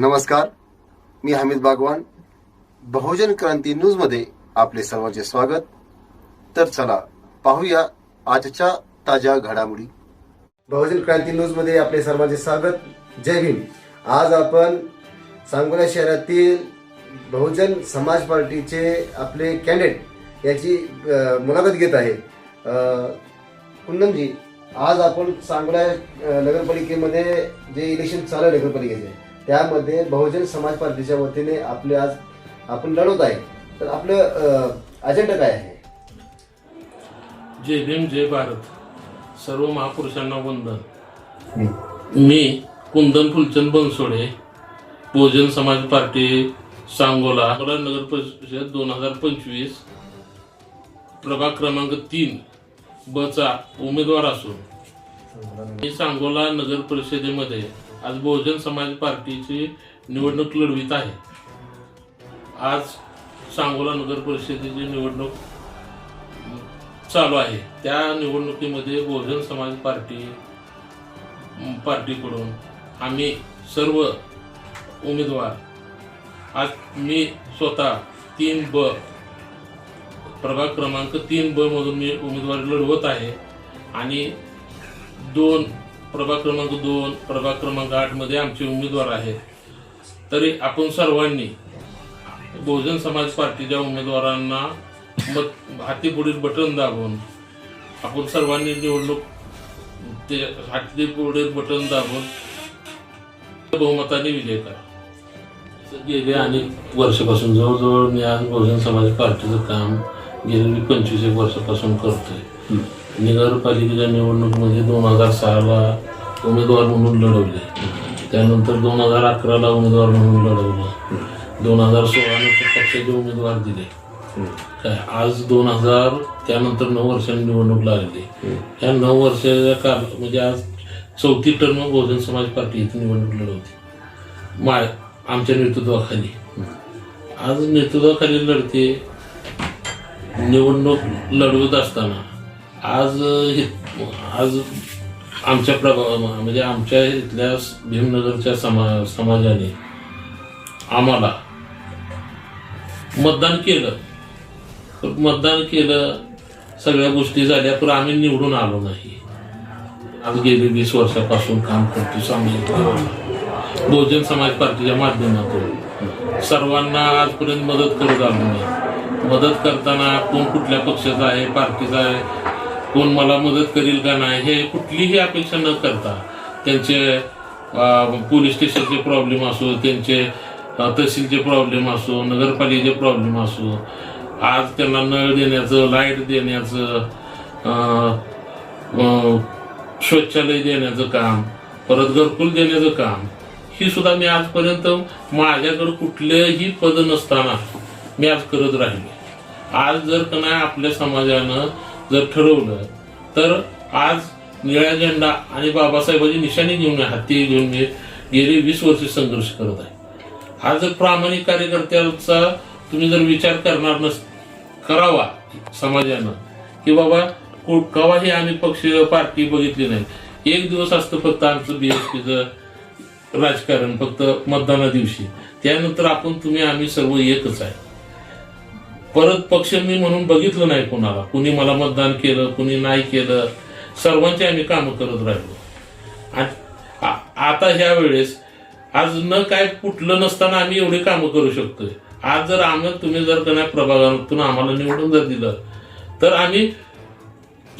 नमस्कार मी हमीद बागवान. बहुजन क्रांती न्यूजमध्ये आपले सर्वांचे स्वागत. तर चला पाहूया आजच्या ताज्या घडामोडी. बहुजन क्रांती न्यूजमध्ये आपले सर्वांचे स्वागत. जय भीम. आज आपण सांगोला शहरातील बहुजन समाज पार्टीचे आपले कॅन्डिडेट याची मुलाखत घेत आहे. कुंदनजी आज आपण सांगोला नगरपालिकेमध्ये जे इलेक्शन चालू आहे नगरपालिकेचे त्यामध्ये बहुजन समाज पार्टीच्या वतीने आपले आज आपण लढवत आहे. तर आपलं अजेंडा काय आहे? जय भीम जय भारत. सर्व महापुरुषांना वंदन. मी कुंदन फुलचंद बनसोडे बहुजन समाज पार्टी सांगोला नगर परिषद दोन हजार पंचवीस प्रभाग क्रमांक तीन बचा उमेदवार असून मी सांगोला नगर परिषदेमध्ये आज बहुजन समाज पार्टीची निवडणूक लढवित आहे. आज सांगोला नगर परिषदेची निवडणूक चालू आहे. त्या निवडणुकीमध्ये बहुजन समाज पार्टी पार्टीकडून आम्ही सर्व उमेदवार आज मी स्वतः तीन ब प्रभाग क्रमांक तीन ब मधून मी उमेदवारी लढवत आहे आणि दोन प्रभाग क्रमांक दोन प्रभाग क्रमांक आठमध्ये आमचे उमेदवार आहेत. तरी आपण सर्वांनी बहुजन समाज पार्टीच्या उमेदवारांना मत हाती पुढील बटन दाबून आपण सर्वांनी निवडणूक ते हाती पुढील बटन दाबून बहुमताने विजय करा. गेले अनेक वर्षापासून जवळजवळ मी आज बहुजन समाज पार्टीचं काम गेली पंचवीस एक वर्षापासून करतोय. नगरपालिकेच्या निवडणुकीमध्ये दोन हजार सहाला उमेदवार म्हणून लढवले. त्यानंतर दोन हजार अकराला उमेदवार म्हणून लढवलं. दोन हजार सोळा पक्षाचे उमेदवार दिले. काय? आज दोन हजार त्यानंतर नऊ वर्षांनी निवडणूक लागली. या नऊ वर्षाच्या काल म्हणजे आज चौथी टर्म बहुजन समाज पार्टी निवडणूक लढवते. मा आमच्या नेतृत्वाखाली. आज नेतृत्वाखाली लढते निवडणूक लढवत असताना. आज आज आमच्या प्रभाव म्हणजे आमच्या इथल्या भीमनगरच्या समा समाजाने आम्हाला मतदान केलं. मतदान केलं सगळ्या गोष्टी झाल्या पण आम्ही निवडून आलो नाही. आज गेली वीस वर्षापासून काम करतो सांगली बहुजन समाज पार्टीच्या माध्यमातून. सर्वांना आजपर्यंत मदत करत आलो नाही मदत करताना कोण कुठल्या पक्षाचा आहे पार्टीचा आहे कोण मला मदत करील का नाही हे कुठलीही अपेक्षा न करता त्यांचे पोलीस स्टेशनचे प्रॉब्लेम असो त्यांचे तहसीलचे प्रॉब्लेम असो नगरपालिकेचे प्रॉब्लेम असो आज त्यांना नळ देण्याचं लाइट देण्याचं अं, अं, शौचालय देण्याचं काम परत घरकुल देण्याचं काम ही सुद्धा मी आजपर्यंत माझ्याकडे कुठलेही पद नसताना मी आज करत राहिले. आज जर का नाही आपल्या समाजानं जर ठरवलं तर आज निळ्या झेंडा आणि बाबासाहेबांची निशाणी घेऊन हाती घेऊन मी गेली वीस वर्ष संघर्ष करत आहे. आज जर प्रामाणिक कार्यकर्त्याचा तुम्ही जर विचार करणार नस करावा समाजानं की बाबा कवाही आम्ही पक्ष पार्टी बघितली नाही. एक दिवस असतं फक्त आमचं बीएसपीचं राजकारण फक्त मतदाना दिवशी त्यानंतर आपण तुम्ही आम्ही सर्व एकच आहे. परत पक्ष मी म्हणून बघितलं नाही कोणाला. कुणी मला मतदान केलं कुणी नाही केलं. सर्वांचे आम्ही कामं करत राहिलो. आता ह्या वेळेस आज न काय कुठलं नसताना आम्ही एवढी कामं करू शकतोय. आज जर आम्ही तुम्ही जर का नाही प्रभागातून आम्हाला निवडून जर दिलं तर आम्ही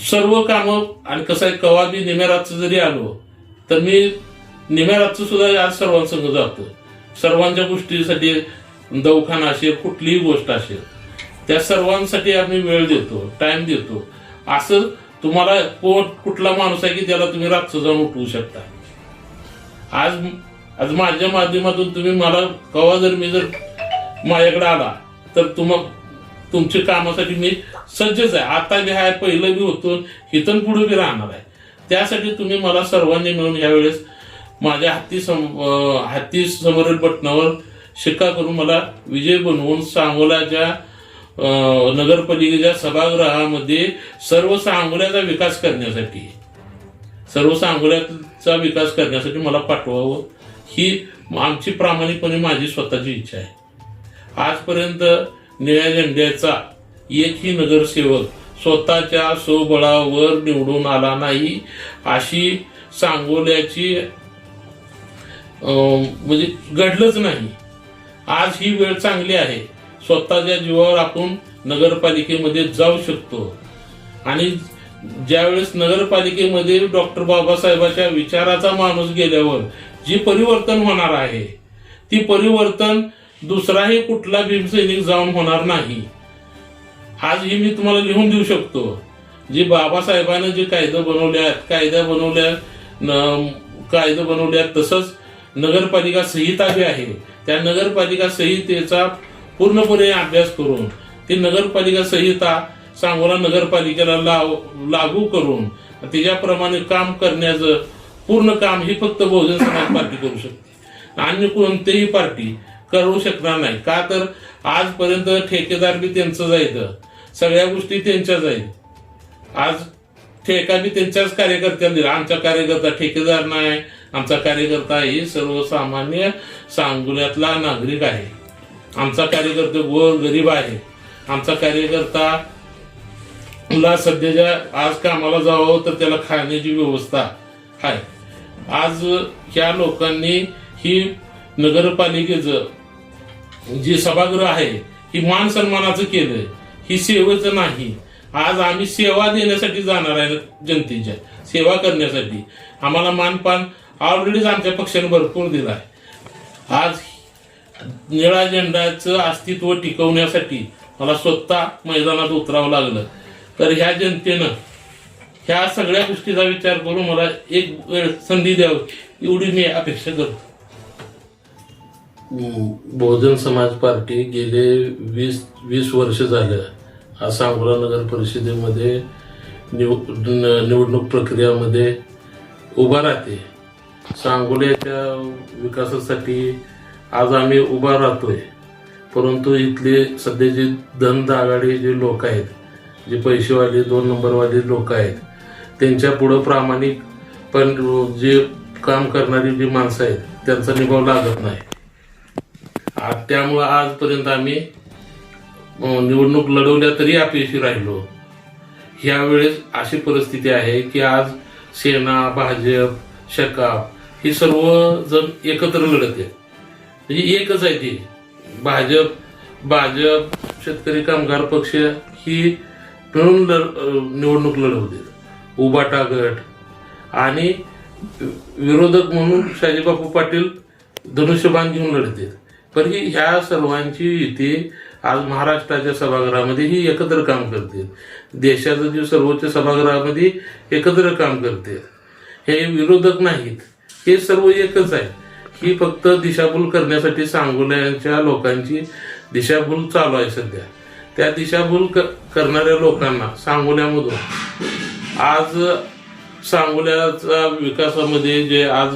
सर्व कामं आणि कसं आहे कवा बी निम्यारातचं जरी आलो तर मी निम्यारातचं सुद्धा आज सर्वांसंग जातो सर्वांच्या गोष्टीसाठी दवाखाना असेल कुठलीही गोष्ट असेल त्या सर्वांसाठी आम्ही वेळ देतो टाइम देतो. असं तुम्हाला कोण कुठला माणूस आहे की त्याला तुम्ही रातचं जाऊन उठवू शकता? आज आज माझ्या माध्यमातून तुम्ही मला कवा जर मी जर माझ्याकडे आला तर तुम तुमच्या कामासाठी मी सज्जच आहे. आता बी आहे पहिलं बी होतो इथून पुढे बी राहणार आहे. त्यासाठी तुम्ही मला सर्वांनी मिळून यावेळेस माझ्या हत्ती सम हत्ती समोरील बटनावर शिक्का करून मला विजय बनवून सांगोलाच्या अं, नगरपालिकेच्या सभागृहामध्ये सर्व सांगोल्याचा विकास करण्यासाठी सर्व सांगोल्याचा विकास करण्यासाठी मला पाठवावं. ही आमची प्रामाणिकपणे माझी स्वतःची इच्छा आहे. आजपर्यंत निळ्या झेंड्याचा एकही नगरसेवक स्वतःच्या स्वबळावर निवडून आला नाही अशी सांगोल्याची म्हणजे घडलंच नाही. आज ही वेळ चांगली आहे. स्वतःच्या जीवावर आपण नगरपालिकेमध्ये जाऊ शकतो. आणि ज्यावेळेस नगरपालिकेमध्ये डॉक्टर बाबासाहेबांच्या विचाराचा माणूस गेल्यावर जी परिवर्तन होणार आहे ती परिवर्तन दुसराही कुठला भीमसैनिक जाऊन होणार नाही. आज ही मी तुम्हाला लिहून देऊ शकतो. जे बाबासाहेबांनी जे कायदे बनवल्या कायद्या बनवल्या न- कायदे बनवल्या तसंच नगरपालिका संहिता जी आहे त्या नगरपालिका संहितेचा पूर्णपणे अभ्यास करून ती नगरपालिका संहिता सांगोला नगरपालिकेला लाव- लागू करून त्याच्याप्रमाणे काम करण्याचं पूर्ण काम ही फक्त बहुजन समाज पार्टी करू शकते. अन्य कोणतीही पार्टी करू शकणार नाही. का तर आजपर्यंत ठेकेदार बी त्यांचं जायचं सगळ्या गोष्टी त्यांच्याच आहेत. आज ठेका बी त्यांच्याच कार्यकर्त्याला दिला. आमचा कार्यकर्ता ठेकेदार नाही आमचा कार्यकर्ता हे सर्वसामान्य सांगोल्यातला नागरिक आहे. आमचा कार्यकर्ता गोर गरीब आहे. आमचा कार्यकर्ता ला सध्याच्या आज कामाला जावं तर त्याला खाण्याची व्यवस्था आहे. आज या लोकांनी ही नगरपालिकेचं जे सभागृह आहे ही मान सन्मानाचं केलंय ही सेवेचं नाही. आज आम्ही सेवा देण्यासाठी जाणार आहे जनतेच्या सेवा करण्यासाठी. आम्हाला मानपान ऑलरेडीच आमच्या पक्षाने भरपूर दिला आहे आज निळा झेंडाचं अस्तित्व टिकवण्यासाठी मला स्वतः मैदानात उतरावं लागलं. तर ह्या जनतेनं ह्या सगळ्या गोष्टीचा विचार करून मला एक वेळ संधी द्यावी एवढी मी अपेक्षा करतो. बहुजन समाज पार्टी गेले वीस वीस वर्ष झालं. असा नगर परिषदेमध्ये निव निवडणूक प्रक्रियामध्ये उभा राहते. सांगोल्याच्या विकासासाठी आज आम्ही उभा राहतोय. परंतु इथले सध्याचे धन आघाडी जे लोक आहेत जे पैसेवाले दोन नंबरवाले लोक आहेत त्यांच्या पुढं प्रामाणिक पण जे काम करणारी जी माणसं आहेत त्यांचा निभाव लागत नाही. त्यामुळं आजपर्यंत आम्ही निवडणूक लढवल्या तरी अपयशी राहिलो. ह्यावेळेस अशी परिस्थिती आहे की आज सेना भाजप शकाप ही सर्व जण एकत्र लढत आहेत. म्हणजे एकच आहे ती. भाजप भाजप शेतकरी कामगार पक्ष ही मिळून लढ- निवडणूक लढवते. उबाटा गट आणि विरोधक म्हणून शाजीबापू पाटील धनुष्यबाण घेऊन लढते. पण ही ह्या सर्वांची युती आज महाराष्ट्राच्या सभागृहामध्ये ही एकत्र काम करते. देशाचं जे सर्वोच्च सभागृहामध्ये एकत्र काम करते. हे विरोधक नाहीत. हे सर्व एकच आहे. ही फक्त दिशाभूल करण्यासाठी सांगोल्याच्या लोकांची दिशाभूल चालू आहे सध्या. त्या दिशाभूल करणाऱ्या लोकांना सांगोल्यामधून आज सांगोल्याचा विकासामध्ये जे आज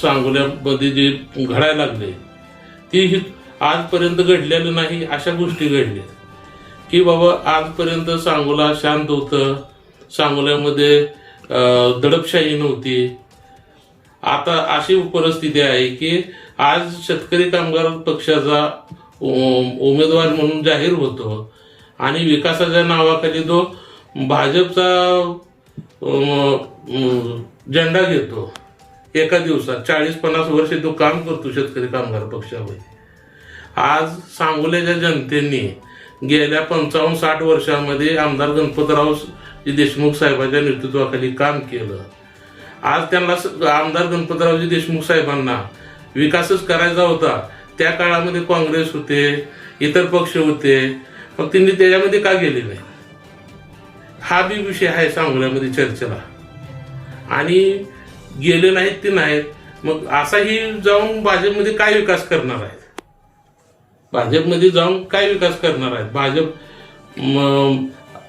सांगोल्यामध्ये जे घडायला लागले ती ही आजपर्यंत घडलेलं नाही अशा गोष्टी घडल्या. की बाबा आजपर्यंत सांगोला शांत होतं सांगोल्यामध्ये दडपशाही नव्हती आता अशी परिस्थिती आहे की आज शेतकरी कामगार पक्षाचा उम- उमेदवार म्हणून जाहीर होतो आणि विकासाच्या नावाखाली तो भाजपचा झेंडा घेतो. एका दिवसात चाळीस पन्नास वर्षे तो काम करतो शेतकरी कामगार पक्षामध्ये. आज सांगोल्याच्या जनतेने गेल्या पंचावन्न साठ वर्षामध्ये आमदार गणपतराव देशमुख साहेबांच्या नेतृत्वाखाली काम केलं. आज त्यांना आमदार गणपतरावजी देशमुख साहेबांना विकासच करायचा होता. त्या काळामध्ये काँग्रेस होते इतर पक्ष होते. मग त्यांनी त्याच्यामध्ये का गेले नाही? हा बी विषय आहे सांगोल्यामध्ये चर्चेला. आणि गेले नाहीत ते नाहीत. मग असाही जाऊन भाजपमध्ये काय विकास करणार आहेत? भाजपमध्ये जाऊन काय विकास करणार आहेत? भाजप मग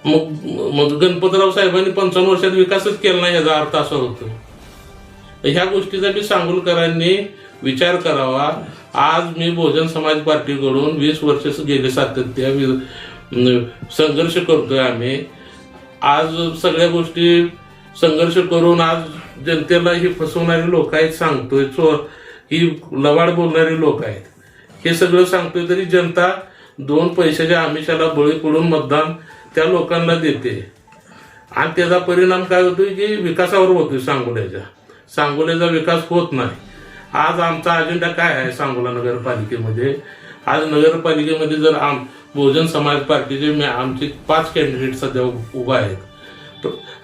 मग गणपतराव साहेबांनी पंचावन्न वर्षात विकासच केला नाही याचा अर्थ असा होतो. ह्या गोष्टीचा बी सांगोलकरांनी विचार करावा. आज मी बहुजन समाज पार्टीकडून वीस वर्ष गेले सातत्य वि- संघर्ष करतोय आम्ही. आज सगळ्या गोष्टी संघर्ष करून आज जनतेला ही फसवणारी लोक आहेत सांगतोय चोर ही लवाड बोलणारे लोक आहेत. हे सगळं सांगतोय तरी जनता दोन पैशाच्या आमिषाला बळी पडून मतदान त्या लोकांना देते. आणि त्याचा परिणाम काय होतोय की विकासावर होतोय सांगोल्याच्या सांगोल्याचा विकास होत नाही. आज आमचा अजेंडा काय आहे सांगोला नगरपालिकेमध्ये? आज नगरपालिकेमध्ये जर आम बहुजन समाज पार्टीचे मे- आमचे पाच कॅन्डिडेट सध्या उभा आहेत.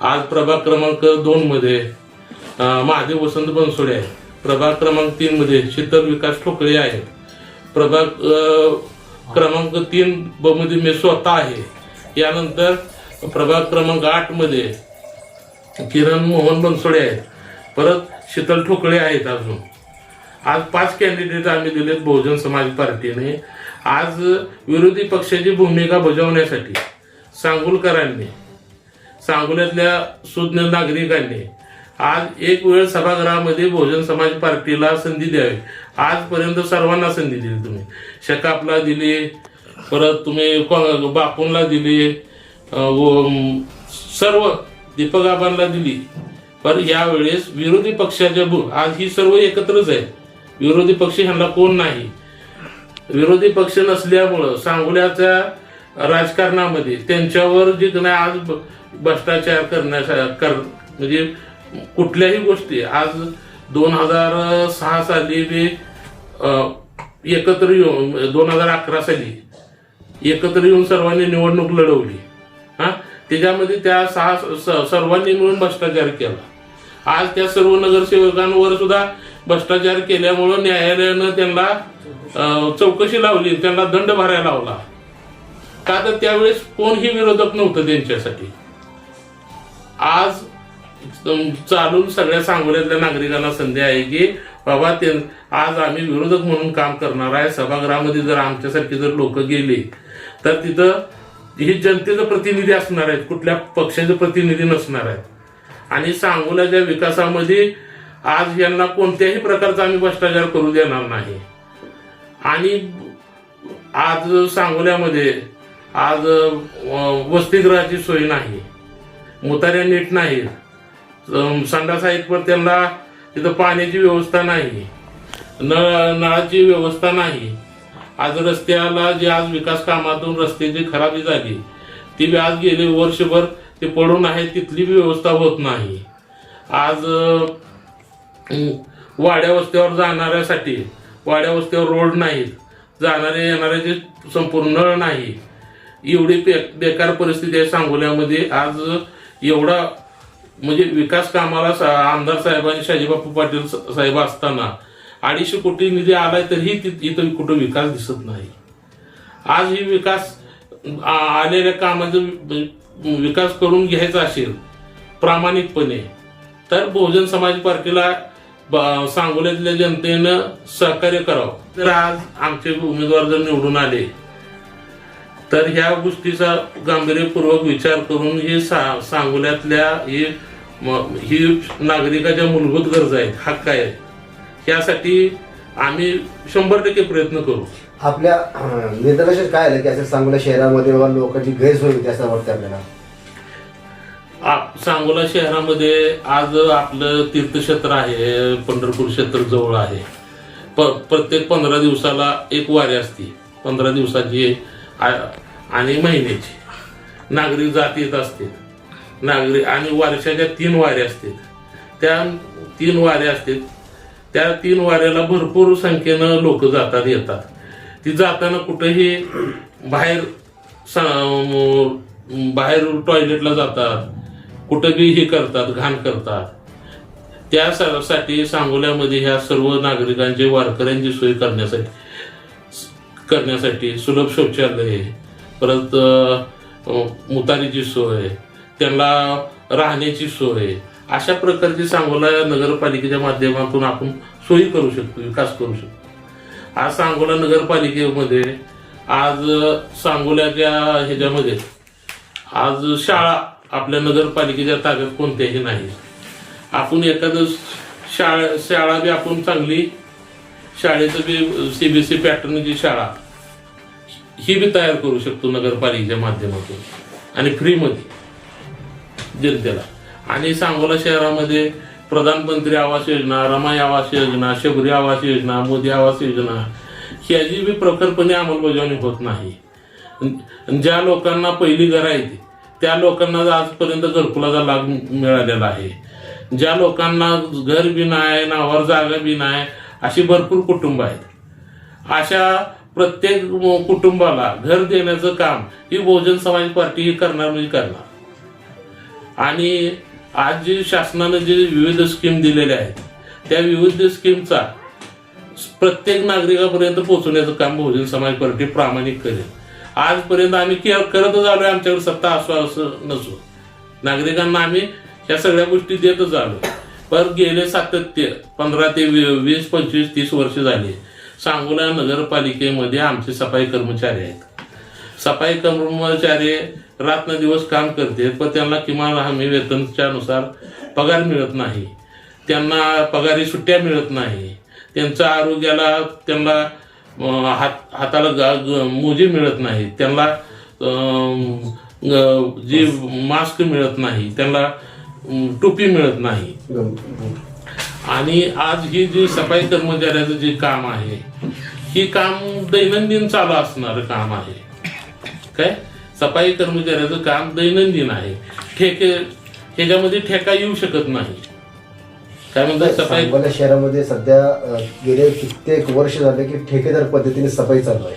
आज प्रभाग क्रमांक दोन मध्ये महादेव वसंत बनसोडे आहे प्रभाग क्रमांक तीन मध्ये शीतल विकास ठोकळे आहेत. प्रभाग क्रमांक तीन ब मध्ये मी स्वतः आहे. यानंतर प्रभाग क्रमांक आठमध्ये किरण मोहन बनसोडे आहेत. परत शीतल ठोकळे आहेत अजून. आज पाच कॅन्डिडेट आम्ही दिलेत बहुजन समाज पार्टीने. आज विरोधी पक्षाची भूमिका बजावण्यासाठी सांगोलकरांनी सांगोल्यातल्या सुज्ञ नागरिकांनी आज एक वेळ सभागृहामध्ये बहुजन समाज पार्टीला संधी द्यावी. आजपर्यंत सर्वांना संधी दिली तुम्ही. शकापला दिली परत तुम्ही को- बापूंना दिली व- सर्व दीपक आबांना दिली. पण यावेळेस विरोधी पक्षाच्या भू- आज ही सर्व एकत्रच आहे. विरोधी पक्ष ह्यांना कोण नाही. विरोधी पक्ष नसल्यामुळं सांगोल्याच्या राजकारणामध्ये त्यांच्यावर जे नाही आज भ्रष्टाचार करण्याचा कर म्हणजे कुठल्याही गोष्टी आज दोन हजार सहा साली ते अं, एकत्र येऊन दोन हजार अकरा साली एकत्र येऊन सर्वांनी निवडणूक लढवली. हा? त्याच्यामध्ये त्या सहा स- सर्वांनी मिळून भ्रष्टाचार केला. आज त्या सर्व नगरसेवकांवर सुद्धा भ्रष्टाचार केल्यामुळं न्यायालयानं त्यांना चौकशी लावली त्यांना दंड भरायला लावला. का तर त्यावेळेस कोणही विरोधक नव्हतं त्यांच्यासाठी. आज चालून सगळ्या सांगोल्यातल्या नागरिकांना संधी आहे की बाबा ते आज आम्ही विरोधक म्हणून काम करणार आहे. सभागृहामध्ये जर आमच्यासारखी जर लोक गेले तर तिथं हे जनतेचं प्रतिनिधी असणार आहेत. कुठल्या पक्षाचे प्रतिनिधी नसणार आहेत. आणि सांगूनच्या विकासामध्ये आज यांना कोणत्याही प्रकारचा आम्ही भ्रष्टाचार करू देणार नाही. आणि आज सांगोल्यामध्ये आज वसतिगृहाची सोय नाही मुताऱ्या नीट नाही संडास आहेत पण त्यांना तिथं पाण्याची व्यवस्था नाही नळ नळाची व्यवस्था नाही. आज रस्त्याला जे आज विकास कामातून रस्त्याची खराबी झाली ती आज गेले वर्षभर ते पडून आहेत तिथली बी व्यवस्था होत नाही. आज वाड्या वस्त्यावर जाणाऱ्यासाठी वाड्या वस्त्यावर रोड नाहीत. जाणारे येणाऱ्याचे संपूर्ण नळ नाही. एवढी बे- बेकार परिस्थिती आहे सांगोल्यामध्ये. आज एवढा म्हणजे विकास कामाला सा- आमदार साहेबांनी शाजीबापू पाटील साहेब असताना अडीचशे कोटी निधी आलाय तरीही इथं कुठं विकास दिसत नाही. आज ही विकास आलेल्या कामाचं विकास करून घ्यायचा असेल प्रामाणिकपणे तर बहुजन समाज पार्टीला सांगोल्यातल्या जनतेनं सहकार्य करावं. तर आज आमचे उमेदवार जर निवडून आले तर ह्या गोष्टीचा गांभीर्यपूर्वक विचार करून हे सा सांगोल्यातल्या ही ही नागरिकाच्या मूलभूत गरजा आहेत हक्क आहेत यासाठी आम्ही शंभर टक्के प्रयत्न करू. आपल्या अं, काय आलं की असं सांगोला शहरामध्ये बाबा लोकांची गैरसोय होती असं वाटतं आपल्याला? आ- सांगोला शहरामध्ये आज आपलं तीर्थक्षेत्र आहे पंढरपूर क्षेत्र जवळ आहे. प प्रत्येक पंधरा दिवसाला एक वारी असते. पंधरा दिवसाची आ- आणि महिन्याची. नागरिक जात येत असते. नागरिक आणि वर्षाच्या तीन वाऱ्या असतात त्या तीन वाऱ्या असतात. त्या तीन वाऱ्याला भरपूर संख्येनं लोक जातात येतात. ती जाताना कुठेही बाहेर सा- बाहेर टॉयलेटला जातात. कुठं बी हे करतात घाण करतात. त्यासाठी सांगोल्यामध्ये ह्या सर्व नागरिकांचे वारकऱ्यांची सोय करण्यासाठी करण्यासाठी सुलभ शौचालय परत मुतारीची सोय त्यांना राहण्याची सोय अशा प्रकारची सांगोला नगरपालिकेच्या माध्यमातून आपण सोयी करू शकतो विकास करू शकतो. आज सांगोला नगरपालिकेमध्ये आज सांगोल्याच्या ह्याच्यामध्ये आज शाळा आपल्या नगरपालिकेच्या ताब्यात कोणत्याही नाही. आपण एखादं शाळा शाळा बी आपण चांगली शाळेचं बी सीबीएसई पॅटर्नची म्हणजे शाळा ही बी तयार करू शकतो नगरपालिकेच्या माध्यमातून आणि फ्रीमध्ये जनतेला. आणि सांगोला शहरामध्ये प्रधानमंत्री आवास योजना रमाई आवास योजना शबरी आवास योजना मोदी आवास योजना ह्याची बी प्रखरपणे अंमलबजावणी होत नाही. ज्या लोकांना पहिली घर आहेत त्या लोकांना आजपर्यंत घरकुलाचा लाभ मिळालेला आहे. ज्या लोकांना घर बी नाही नावावर जागा बी नाही अशी भरपूर कुटुंब आहेत. अशा प्रत्येक कुटुंबाला घर देण्याचं काम ही बहुजन समाज पार्टी ही करणार म्हणजे करणार. आणि आज जे शासनानं जे विविध स्कीम दिलेल्या आहेत त्या विविध स्कीमचा प्रत्येक नागरिकापर्यंत पोहोचवण्याचं काम बहुजन समाज पार्टी प्रामाणिक करेल. आजपर्यंत आम्ही करतच आलोय आमच्याकडे सत्ता असो असं नसो. नागरिकांना आम्ही या सगळ्या गोष्टी देतच आलो पण गेले सातत्य पंधरा ते वीस पंचवीस तीस वर्ष झाली. सांगोला नगरपालिकेमध्ये आमचे सफाई कर्मचारी आहेत. सफाई कर्मचारी रात्र दिवस काम करते पण त्यांना किमान हमी वेतनच्या नुसार पगार मिळत नाही. त्यांना पगारी सुट्ट्या मिळत नाही. त्यांच्या आरोग्याला त्यांना हात हाताला गा- मोजे मिळत नाही. त्यांना जे मास्क मिळत नाही त्यांना टोपी मिळत नाही. आणि आज ही जी सफाई कर्मचाऱ्याचं जे काम आहे ही काम दैनंदिन चालू असणारं काम आहे. काय? सफाई कर्मचाऱ्याचं काम दैनंदिन आहे. ठेके ह्याच्यामध्ये ठेका येऊ शकत नाही. काय म्हणतात सफाई? सांगोला शहरामध्ये सध्या अ, गेले कित्येक वर्ष झाले की ठेकेदार पद्धतीने सफाई चालू आहे.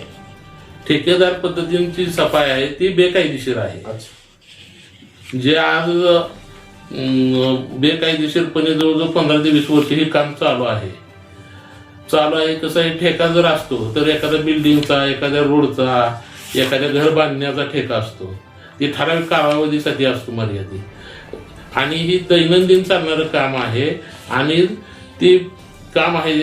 ठेकेदार पद्धतीची सफाई आहे ती बेकायदेशीर आहे. जे आज अं, बेकायदेशीरपणे जवळजवळ पंधरा ते वीस वर्ष हे काम चालू आहे. चालू आहे कसं आहे ठेका जर असतो तर एखाद्या बिल्डिंगचा एखाद्या रोडचा एखाद्या घर बांधण्याचा ठेका असतो. ती ठराविक कालावधीसाठी असतो मर्यादित? आणि ही दैनंदिन चालणारं काम आहे आणि ती काम आहे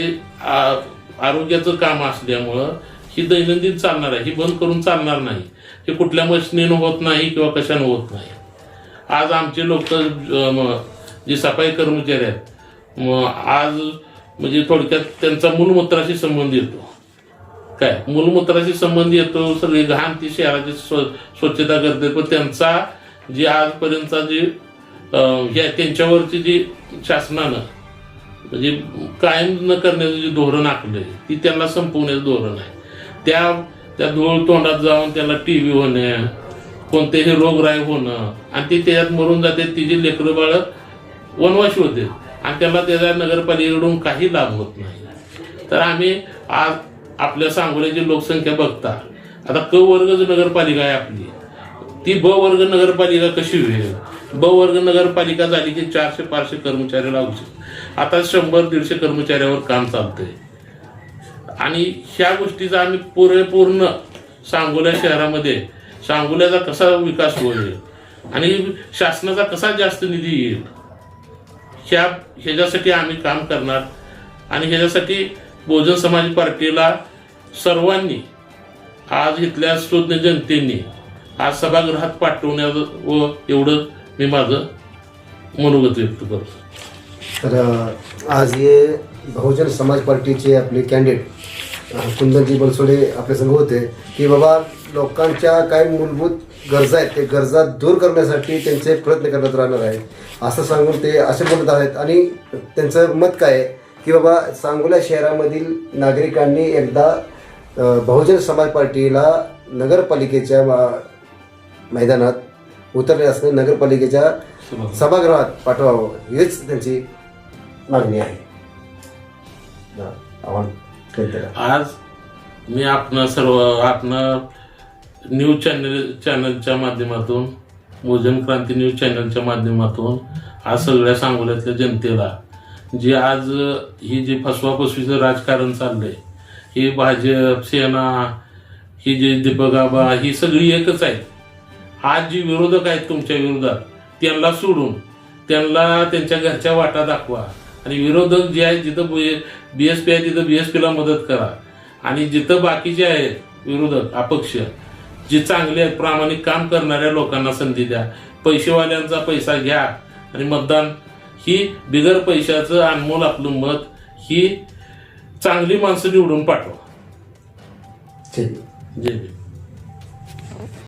आरोग्याचं काम असल्यामुळं ही दैनंदिन चालणार आहे. ही बंद करून चालणार नाही. हे कुठल्या मशिनीनं होत नाही किंवा कशानं होत नाही. आज आमचे लोक जे सफाई कर्मचारी आहेत आज म्हणजे थोडक्यात त्यांचा मूलमूत्राशी संबंध येतो. काय? मूलमूत्राशी संबंध येतो सगळी घाण ती शहराची स्व स्वच्छता करते. पण त्यांचा जे आजपर्यंतचा जे या त्यांच्यावरची जी शासनानं म्हणजे कायम न करण्याचं जे धोरण आखलंय ती त्यांना संपवण्याचं धोरण आहे. त्या त्या धूळ तोंडात जाऊन त्याला टी व्ही होणे कोणतेही रोगराई होणं आणि ती त्याच्यात मरून जाते तिची लेकरं बाळ वनवाशी होते आणि त्याला त्याच्या नगरपालिकेकडून काही लाभ होत नाही. तर आम्ही आज आपल्या सांगोल्याची लोकसंख्या बघता. आता क वर्ग नगरपालिका आहे आपली. ती ब वर्ग नगरपालिका कशी होईल? ब वर्ग नगरपालिका झाली की चारशे पाचशे कर्मचारी लागू शकतात. आता शंभर दीडशे कर्मचाऱ्यावर काम चालतंय. आणि ह्या गोष्टीचा आम्ही पुरेपूर्ण सांगोल्या शहरामध्ये सांगोल्याचा कसा विकास होईल? आणि शासनाचा कसा जास्त निधी येईल? ह्या ह्याच्यासाठी आम्ही काम करणार. आणि ह्याच्यासाठी बहुजन समाज पार्टीला सर्वांनी आज इथल्या सुज्ञ जनतेने आज सभागृहात पाठवण्याचं व एवढं मी माझं मनोगत व्यक्त करतो. तर आज हे बहुजन समाज पार्टीचे आपले कॅन्डिडेट कुंदनजी बनसोडे आपल्या संग होते की बाबा लोकांच्या काय मूलभूत गरजा आहेत ते गरजा दूर करण्यासाठी त्यांचे प्रयत्न करण्यात राहणार आहे असं सांगून ते असे बोलत आहेत आणि त्यांचं मत काय आहे? की बाबा सांगोला शहरामधील नागरिकांनी एकदा बहुजन समाज पार्टीला नगरपालिकेच्या मा- मैदानात उतरले असणे नगरपालिकेच्या सभागृहात पाठवावं हेच त्यांची मागणी आहे हा? आज मी आपण सर्व आपण न्यूज चॅनल चॅनलच्या माध्यमातून भोजन क्रांती न्यूज चॅनलच्या माध्यमातून आज सगळ्या सांगोल्यातल्या जनतेला जी आज ही जी फसवाफसवीचं राजकारण चाललंय ही भाजप सेना ही जी दीपक आबा ही सगळी एकच आहे आज जी विरोधक आहेत तुमच्या विरोधात त्यांना सोडून त्यांना त्यांच्या घरच्या वाटा दाखवा. आणि विरोधक जे आहेत जिथं बी एस पी आहे तिथं बी एस पीला मदत करा. आणि जिथं बाकीचे आहेत विरोधक अपक्ष जे चांगले आहेत प्रामाणिक काम करणाऱ्या लोकांना संधी द्या. पैसेवाल्यांचा पैसा घ्या आणि मतदान ही बिगर पैशाचं अनमोल आपलं मत ही चांगली माणसं निवडून पाठवा. जय